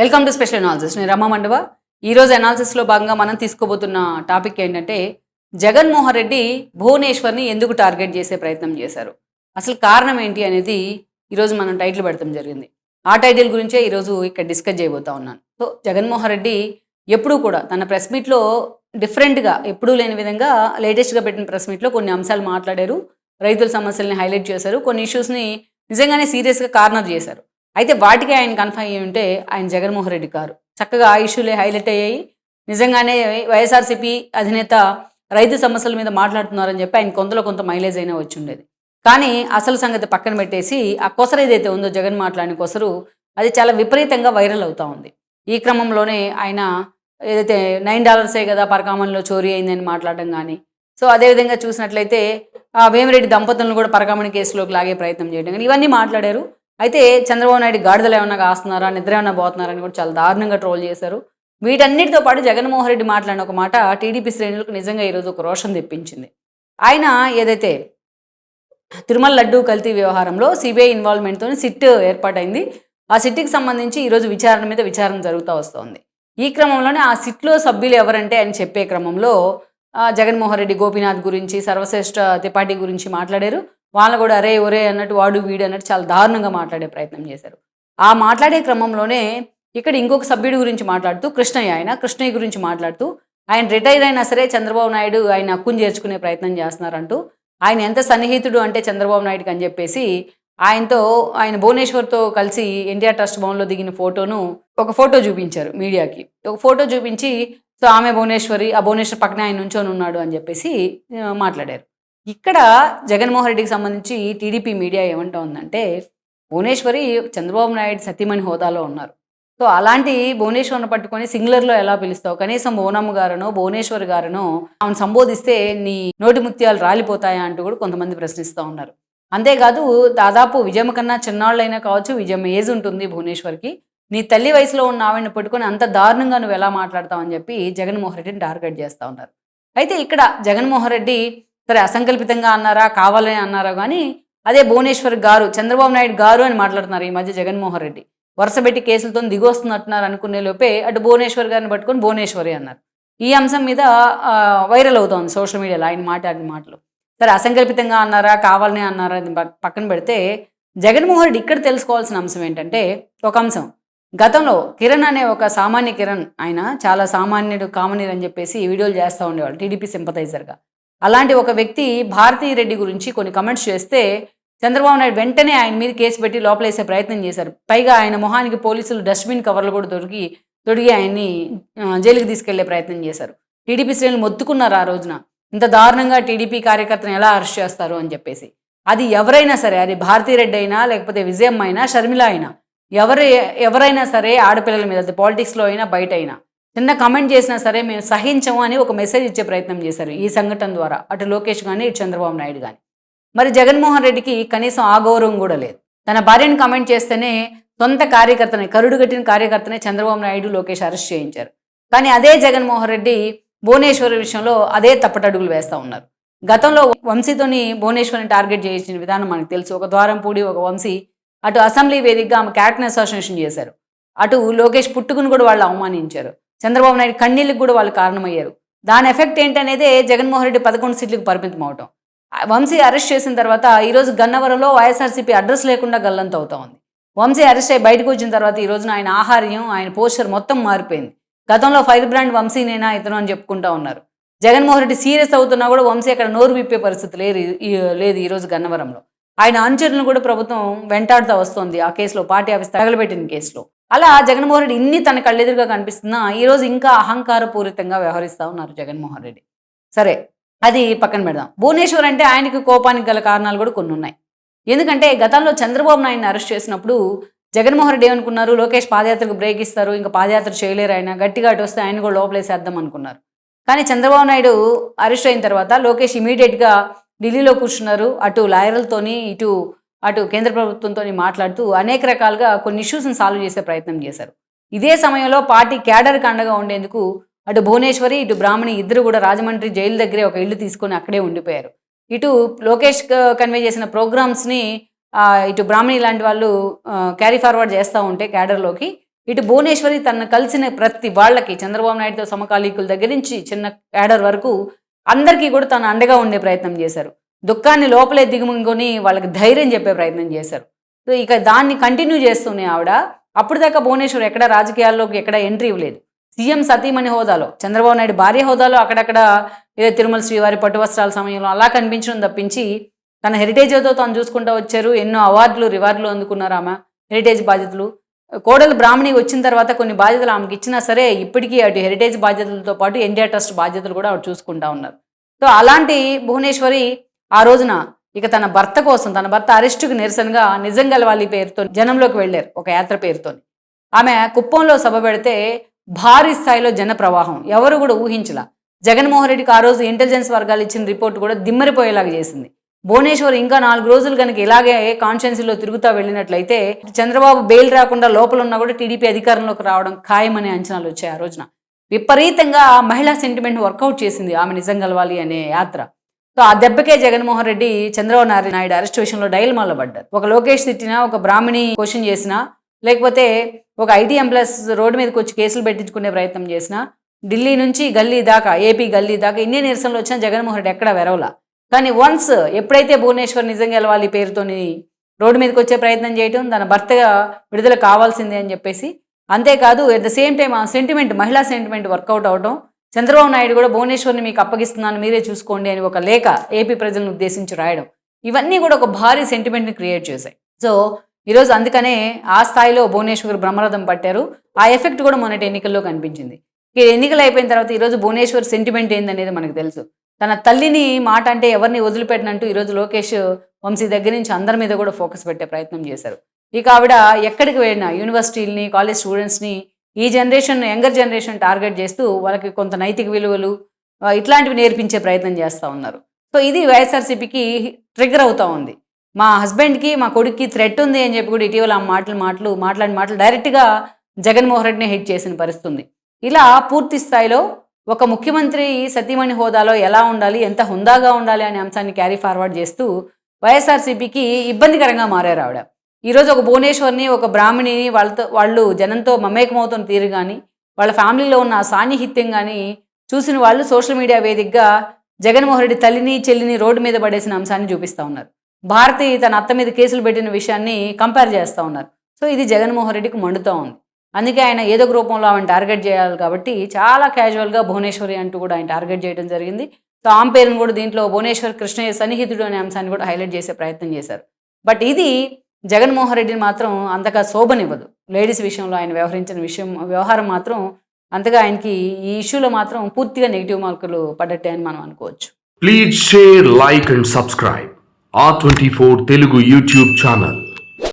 Welcome to special analysis నేను రమ్మ మండవ. ఈరోజు అనాలిసిస్లో భాగంగా మనం తీసుకోబోతున్న టాపిక్ ఏంటంటే జగన్మోహన్ రెడ్డి భువనేశ్వర్ని ఎందుకు టార్గెట్ చేసే ప్రయత్నం చేశారు? అసలు కారణం ఏంటి అనేది ఈరోజు మనం టైటిల్ పెడతాం జరిగింది. ఆ టైటిల్ గురించే ఈరోజు ఇక్కడ డిస్కస్ చేయబోతా ఉన్నాను. సో జగన్మోహన్ రెడ్డి ఎప్పుడూ కూడా తన ప్రెస్ మీట్లో డిఫరెంట్గా ఎప్పుడూ లేని విధంగా లేటెస్ట్గా పెట్టిన ప్రెస్ మీట్లో కొన్ని అంశాలు మాట్లాడారు. రైతుల సమస్యల్ని హైలైట్ చేశారు. కొన్ని ఇష్యూస్ని నిజంగానే సీరియస్గా కార్నర్ చేశారు. అయితే వాటికి ఆయన కన్ఫర్మ్ అయ్యి ఉంటే ఆయన జగన్మోహన్ రెడ్డి గారు. చక్కగా ఆ ఇష్యూలే హైలైట్ అయ్యాయి. నిజంగానే వైఎస్ఆర్సీపీ అధినేత రైతు సమస్యల మీద మాట్లాడుతున్నారని చెప్పి ఆయన కొంతలో కొంత మైలేజ్ అయినా వచ్చి ఉండేది కానీ అసలు సంగతి పక్కన పెట్టేసి ఆ కొసరు ఏదైతే ఉందో జగన్ మాట్లాడిన కొసరు అది చాలా విపరీతంగా వైరల్ అవుతా ఉంది. ఈ క్రమంలోనే ఆయన ఏదైతే నైన్ డాలర్సే కదా పరకామణిలో చోరీ అయిందని మాట్లాడడం కానీ సో అదేవిధంగా చూసినట్లయితే ఆ వేమిరెడ్డి దంపతులను కూడా పరకామణి కేసులోకి లాగే ప్రయత్నం చేయడం కానీ ఇవన్నీ మాట్లాడారు. అయితే చంద్రబాబు నాయుడు గాడిదలు ఏమన్నా కాస్తున్నారా నిద్ర ఏమన్నా పోతున్నారని కూడా చాలా దారుణంగా ట్రోల్ చేశారు. వీటన్నిటితో పాటు జగన్మోహన్ రెడ్డి మాట్లాడిన ఒక మాట టీడీపీ శ్రేణులకు నిజంగా ఈరోజు ఒక రోషం తెప్పించింది. ఆయన ఏదైతే తిరుమల లడ్డూ కల్తీ వ్యవహారంలో సిబిఐ ఇన్వాల్వ్మెంట్తో సిట్ ఏర్పాటైంది. ఆ సిట్కి సంబంధించి ఈరోజు విచారణ మీద విచారణ జరుగుతూ వస్తోంది. ఈ క్రమంలోనే ఆ సిట్లో సభ్యులు ఎవరంటే అని చెప్పే క్రమంలో జగన్మోహన్ రెడ్డి గోపీనాథ్ గురించి సర్వశ్రేష్ఠ త్రిపాఠి గురించి మాట్లాడారు. వాళ్ళు కూడా అరే ఒరే అన్నట్టు వాడు వీడు అన్నట్టు చాలా దారుణంగా మాట్లాడే ప్రయత్నం చేశారు. ఆ మాట్లాడే క్రమంలోనే ఇక్కడ ఇంకొక సభ్యుడి గురించి మాట్లాడుతూ కృష్ణయ్య ఆయన కృష్ణయ్య గురించి మాట్లాడుతూ ఆయన రిటైర్ అయినా సరే చంద్రబాబు నాయుడు ఆయన హక్కును చేర్చుకునే ప్రయత్నం చేస్తున్నారంటూ ఆయన ఎంత సన్నిహితుడు అంటే చంద్రబాబు నాయుడుకి అని చెప్పేసి ఆయనతో ఆయన భువనేశ్వర్తో కలిసి ఎన్టీఆర్ ట్రస్ట్ భవన్లో దిగిన ఫోటోను ఒక ఫోటో చూపించారు మీడియాకి. ఒక ఫోటో చూపించి సో ఆమె భువనేశ్వరి ఆ భువనేశ్వర్ పక్కనే ఆయన నుంచొని ఉన్నాడు అని చెప్పేసి మాట్లాడారు. ఇక్కడ జగన్మోహన్ రెడ్డికి సంబంధించి టీడీపీ మీడియా ఏమంటా ఉందంటే భువనేశ్వరి చంద్రబాబు నాయుడు సతీమణి హోదాలో ఉన్నారు. సో అలాంటి భువనేశ్వర్ని పట్టుకొని సింగులర్లో ఎలా పిలుస్తావు? కనీసం భువనమ్మ గారనో భువనేశ్వర్ గారనో ఆమెను సంబోధిస్తే నీ నోటి ముత్యాలు రాలిపోతాయా అంటూ కూడా కొంతమంది ప్రశ్నిస్తూ ఉన్నారు. అంతేకాదు దాదాపు విజయమ్మ కన్నా చిన్నాళ్ళైనా కావచ్చు విజయమ్మ ఏజ్ ఉంటుంది భువనేశ్వర్కి. నీ తల్లి వయసులో ఉన్న ఆవిడని పట్టుకొని అంత దారుణంగా నువ్వు ఎలా మాట్లాడతావని చెప్పి జగన్మోహన్ రెడ్డిని టార్గెట్ చేస్తూ ఉన్నారు. అయితే ఇక్కడ జగన్మోహన్ రెడ్డి సరే అసంకల్పితంగా అన్నారా కావాలని అన్నారా కానీ అదే భువనేశ్వర్ గారు చంద్రబాబు నాయుడు గారు అని మాట్లాడుతున్నారు ఈ మధ్య జగన్మోహన్ రెడ్డి. వరుస పెట్టి కేసులతో దిగొస్తున్నట్టున్నారు అనుకునే లోపే అటు భువనేశ్వర్ గారిని పట్టుకొని భువనేశ్వరి అన్నారు. ఈ అంశం మీద వైరల్ అవుతోంది సోషల్ మీడియాలో ఆయన మాట్లాడిన మాటలు. సరే అసంకల్పితంగా అన్నారా కావాలని అన్నారా పక్కన పెడితే జగన్మోహన్ రెడ్డి ఇక్కడ తెలుసుకోవాల్సిన అంశం ఏంటంటే ఒక అంశం. గతంలో కిరణ్ అనే ఒక సామాన్య కిరణ్ ఆయన చాలా సామాన్యుడు కామనీర్ అని చెప్పేసి వీడియోలు చేస్తూ ఉండేవాళ్ళు టీడీపీ సింపతైజర్గా అలాంటి ఒక వ్యక్తి భారతీ రెడ్డి గురించి కొన్ని కమెంట్స్ చేస్తే చంద్రబాబు నాయుడు వెంటనే ఆయన మీద కేసు పెట్టి లోపలేసే ప్రయత్నం చేశారు. పైగా ఆయన మొహానికి పోలీసులు డస్ట్బిన్ కవర్లు కూడా దొరికి దొరికి ఆయన్ని జైలుకి తీసుకెళ్ళే ప్రయత్నం చేశారు. టీడీపీ శ్రేణులు మొత్తుకున్నారు ఆ రోజున. ఇంత దారుణంగా టీడీపీ కార్యకర్తను ఎలా అరెస్ట్ చేస్తారు అని చెప్పేసి. అది ఎవరైనా సరే అది భారతీరెడ్డి అయినా లేకపోతే విజయమ్మ అయినా షర్మిల అయినా ఎవరు ఎవరైనా సరే ఆడపిల్లల మీద అది పాలిటిక్స్లో అయినా బయట అయినా చిన్న కమెంట్ చేసినా సరే మేము సహించము అని ఒక మెసేజ్ ఇచ్చే ప్రయత్నం చేశారు ఈ సంఘటన ద్వారా. అటు లోకేష్ కానీ ఇటు చంద్రబాబు నాయుడు కానీ మరి జగన్మోహన్ రెడ్డికి కనీసం ఆ గౌరవం కూడా లేదు. తన భార్యను కమెంట్ చేస్తేనే సొంత కార్యకర్తనే కరుడు కట్టిన కార్యకర్తనే చంద్రబాబు నాయుడు లోకేష్ అరెస్ట్ చేయించారు. కానీ అదే జగన్మోహన్ రెడ్డి భువనేశ్వర్ విషయంలో అదే తప్పటడుగులు వేస్తూ ఉన్నారు. గతంలో వంశీతోని భువనేశ్వరిని టార్గెట్ చేయించిన విధానం మనకు తెలుసు. ఒక ద్వారం పూడి ఒక వంశీ అటు అసెంబ్లీ వేదికగా ఆమె క్యాట్ని అసోసియేషన్ చేశారు. అటు లోకేష్ పుట్టుకుని కూడా వాళ్ళు అవమానించారు. చంద్రబాబు నాయుడు కన్నీళ్ళకి కూడా వాళ్ళు కారణమయ్యారు. దాని ఎఫెక్ట్ ఏంటనేదే జగన్మోహన్ రెడ్డి పదకొండు సీట్లకు పరిమితం అవటం. వంశీ అరెస్ట్ చేసిన తర్వాత ఈరోజు గన్నవరంలో వైఎస్ఆర్సీపీ అడ్రస్ లేకుండా గల్లంత అవుతా ఉంది. వంశీ అరెస్ట్ అయ్యి బయటకు వచ్చిన తర్వాత ఈ రోజున ఆయన ఆహార్యం ఆయన పోస్టర్ మొత్తం మారిపోయింది. గతంలో ఫైర్ బ్రాండ్ వంశీనేనా ఇతను అని చెప్పుకుంటా ఉన్నారు. జగన్మోహన్ రెడ్డి సీరియస్ అవుతున్నా కూడా వంశీ అక్కడ నోరు విప్పే పరిస్థితి లేదు లేదు ఈ రోజు గన్నవరంలో. ఆయన అనుచరులను కూడా ప్రభుత్వం వెంటాడుతూ వస్తోంది ఆ కేసులో పార్టీ ఆఫీస్ తగలబెట్టిన కేసులో. అలా జగన్మోహన్ రెడ్డి ఇన్ని తన కళ్ళెదురుగా కనిపిస్తున్నా ఈ రోజు ఇంకా అహంకారపూరితంగా వ్యవహరిస్తూ ఉన్నారు జగన్మోహన్ రెడ్డి. సరే అది పక్కన పెడదాం. భువనేశ్వర్ అంటే ఆయనకి కోపానికి గల కారణాలు కూడా కొన్ని ఉన్నాయి. ఎందుకంటే గతంలో చంద్రబాబు నాయుడిని అరెస్ట్ చేసినప్పుడు జగన్మోహన్ రెడ్డి ఏమనుకున్నారు? లోకేష్ పాదయాత్రకు బ్రేక్ ఇస్తారు ఇంకా పాదయాత్ర చేయలేరు ఆయన గట్టిగా అటు వస్తే ఆయన కూడా లోపలేసేద్దాం అనుకున్నారు. కానీ చంద్రబాబు నాయుడు అరెస్ట్ అయిన తర్వాత లోకేష్ ఇమీడియట్గా ఢిల్లీలో కూర్చున్నారు అటు లాయర్లతోని ఇటు అటు కేంద్ర ప్రభుత్వంతో మాట్లాడుతూ అనేక రకాలుగా కొన్ని ఇష్యూస్ని సాల్వ్ చేసే ప్రయత్నం చేశారు. ఇదే సమయంలో పార్టీ క్యాడర్కి అండగా ఉండేందుకు అటు భువనేశ్వరి ఇటు బ్రాహ్మణి ఇద్దరు కూడా రాజమండ్రి జైలు దగ్గరే ఒక ఇల్లు తీసుకొని అక్కడే ఉండిపోయారు. ఇటు లోకేష్ కన్వే చేసిన ప్రోగ్రామ్స్ని ఇటు బ్రాహ్మణి లాంటి వాళ్ళు క్యారీ ఫార్వర్డ్ చేస్తూ ఉంటే క్యాడర్లోకి ఇటు భువనేశ్వరి తనను కలిసిన ప్రతి వాళ్ళకి చంద్రబాబు నాయుడుతో సమకాలీకుల దగ్గర నుంచి చిన్న క్యాడర్ వరకు అందరికీ కూడా తను అండగా ఉండే ప్రయత్నం చేశారు. దుఃఖాన్ని లోపలే దిగుముకొని వాళ్ళకి ధైర్యం చెప్పే ప్రయత్నం చేశారు. సో ఇక దాన్ని కంటిన్యూ చేస్తూనే ఆవిడ అప్పుడు దాకా భువనేశ్వర్ ఎక్కడ రాజకీయాల్లోకి ఎక్కడ ఎంట్రీ ఇవ్వలేదు. సీఎం సతీమణి హోదాలో చంద్రబాబు నాయుడు భార్య హోదాలో అక్కడక్కడ ఏదో తిరుమల శ్రీవారి పట్టు వస్త్రాల సమయంలో అలా కనిపించడం తప్పించి తన హెరిటేజ్తో తను చూసుకుంటూ వచ్చారు. ఎన్నో అవార్డులు రివార్డులు అందుకున్నారు ఆమె. హెరిటేజ్ బాధ్యతలు. కోడలు బ్రాహ్మణి వచ్చిన తర్వాత కొన్ని బాధ్యతలు ఆమెకి ఇచ్చినా సరే ఇప్పటికీ అటు హెరిటేజ్ బాధ్యతలతో పాటు ఇండియా ట్రస్ట్ బాధ్యతలు కూడా ఆవిడ చూసుకుంటా ఉన్నారు. సో అలాంటి భువనేశ్వరి ఆ రోజున ఇక తన భర్త కోసం తన భర్త అరెస్టుకు నిరసనగా నిజం గలవాలి పేరుతో జనంలోకి వెళ్ళారు ఒక యాత్ర పేరుతో ఆమె కుప్పంలో సభ పెడితే భారీ స్థాయిలో జన ప్రవాహం. ఎవరు కూడా ఊహించలా. జగన్మోహన్ రెడ్డికి ఆ రోజు ఇంటెలిజెన్స్ వర్గాలు ఇచ్చిన రిపోర్ట్ కూడా దిమ్మరిపోయేలాగా చేసింది. భువనేశ్వర్ ఇంకా నాలుగు రోజులు కనుక ఇలాగే కాన్స్టిట్యున్సీలో తిరుగుతా వెళ్ళినట్లయితే చంద్రబాబు బెయిల్ రాకుండా లోపల ఉన్నా కూడా టీడీపీ అధికారంలోకి రావడం ఖాయమనే అంచనాలు వచ్చాయి ఆ రోజున. విపరీతంగా మహిళా సెంటిమెంట్ వర్కౌట్ చేసింది ఆమె నిజం కలవాలి అనే యాత్ర. సో ఆ దెబ్బకే జగన్మోహన్ రెడ్డి చంద్రబాబు నాయుడు నాయుడు అరెస్ట్ విషయంలో డైలమాలో పడ్డారు. ఒక లోకేష్ తిట్టినా ఒక బ్రాహ్మణి క్వశ్చన్ చేసినా లేకపోతే ఒక ఐటీ ఎంప్లాయస్ రోడ్డు మీదకి వచ్చి కేసులు పెట్టించుకునే ప్రయత్నం చేసినా ఢిల్లీ నుంచి గల్లీ దాకా ఏపీ గల్లీ దాకా ఇన్ని నిరసనలు వచ్చినా జగన్మోహన్ రెడ్డి ఎక్కడ వెరవలా. కానీ వన్స్ ఎప్పుడైతే భువనేశ్వర్ నిజం గెలవాలి పేరుతోని రోడ్డు మీదకి వచ్చే ప్రయత్నం చేయటం తన భర్తగా విడుదల కావాల్సిందే అని చెప్పేసి అంతేకాదు ఎట్ ద సేమ్ టైం ఆ సెంటిమెంట్ మహిళా సెంటిమెంట్ వర్కౌట్ అవడం చంద్రబాబు నాయుడు కూడా భువనేశ్వర్ని మీకు అప్పగిస్తున్నాను మీరే చూసుకోండి అని ఒక లేఖ ఏపీ ప్రజలను ఉద్దేశించి రాయడం. ఇవన్నీ కూడా ఒక భారీ సెంటిమెంట్ని క్రియేట్ చేశాయి. సో ఈరోజు అందుకనే ఆ స్థాయిలో భువనేశ్వర్ బ్రహ్మరథం పట్టారు. ఆ ఎఫెక్ట్ కూడా మొన్నటి ఎన్నికల్లో కనిపించింది. ఈ ఎన్నికలు అయిపోయిన తర్వాత ఈరోజు భువనేశ్వర్ సెంటిమెంట్ ఏందనేది మనకు తెలుసు. తన తల్లిని మాట అంటే ఎవరిని వదిలిపెట్టినట్టు ఈరోజు లోకేష్ వంశీ దగ్గర నుంచి అందరి మీద కూడా ఫోకస్ పెట్టే ప్రయత్నం చేశారు. ఇక ఆవిడ ఎక్కడికి వెళ్ళినా యూనివర్సిటీలని కాలేజ్ స్టూడెంట్స్ని ఈ జనరేషన్ యంగర్ జనరేషన్ టార్గెట్ చేస్తూ వాళ్ళకి కొంత నైతిక విలువలు ఇట్లాంటివి నేర్పించే ప్రయత్నం చేస్తూ ఉన్నారు. సో ఇది వైఎస్ఆర్సీపీకి ట్రిగర్ అవుతా ఉంది. మా హస్బెండ్కి మా కొడుక్కి థ్రెట్ ఉంది అని చెప్పి కూడా ఇటీవల ఆ మాటలు మాటలు మాట్లాడిన మాటలు డైరెక్ట్గా జగన్మోహన్ రెడ్డిని హిట్ చేసిన పరిస్థితి ఉంది ఇలా పూర్తి స్థాయిలో ఒక ముఖ్యమంత్రి సతీమణి హోదాలో ఎలా ఉండాలి ఎంత హుందాగా ఉండాలి అనే అంశాన్ని క్యారీ ఫార్వర్డ్ చేస్తూ వైఎస్ఆర్సీపీకి ఇబ్బందికరంగా మారారు ఆవిడ. ఈరోజు ఒక భువనేశ్వర్ని ఒక బ్రాహ్మణిని వాళ్ళతో వాళ్ళు జనంతో మమేకమవుతున్న తీరు కానీ వాళ్ళ ఫ్యామిలీలో ఉన్న సాన్నిహిత్యం కానీ చూసిన వాళ్ళు సోషల్ మీడియా వేదికగా జగన్మోహన్ రెడ్డి తల్లిని చెల్లిని రోడ్డు మీద పడేసిన అంశాన్ని చూపిస్తూ ఉన్నారు. భారతి తన అత్త మీద కేసులు పెట్టిన విషయాన్ని కంపేర్ చేస్తూ ఉన్నారు. సో ఇది జగన్మోహన్ రెడ్డికి మండుతూ ఉంది. అందుకే ఆయన ఏదో ఒక రూపంలో ఆమెను టార్గెట్ చేయాలి కాబట్టి చాలా క్యాజువల్గా భువనేశ్వరి అంటూ కూడా ఆయన టార్గెట్ చేయడం జరిగింది. సో ఆమె పేరును కూడా దీంట్లో భువనేశ్వర్ కృష్ణయ్య సన్నిహితుడు అనే అంశాన్ని కూడా హైలైట్ చేసే ప్రయత్నం చేశారు. బట్ ఇది జగన్మోహన్ రెడ్డిని మాత్రం అంతగా శోభనివ్వదు. లేడీస్ విషయంలో ఆయన వ్యవహరించిన విషయం వ్యవహారం మాత్రం అంతగా ఆయనకి ఈ ఇష్యూలో మాత్రం పూర్తిగా నెగిటివ్ మార్కులు పడ్డట్టే అని మనం అనుకోవచ్చు. Please share like and subscribe ఆ twenty four Telugu YouTube channel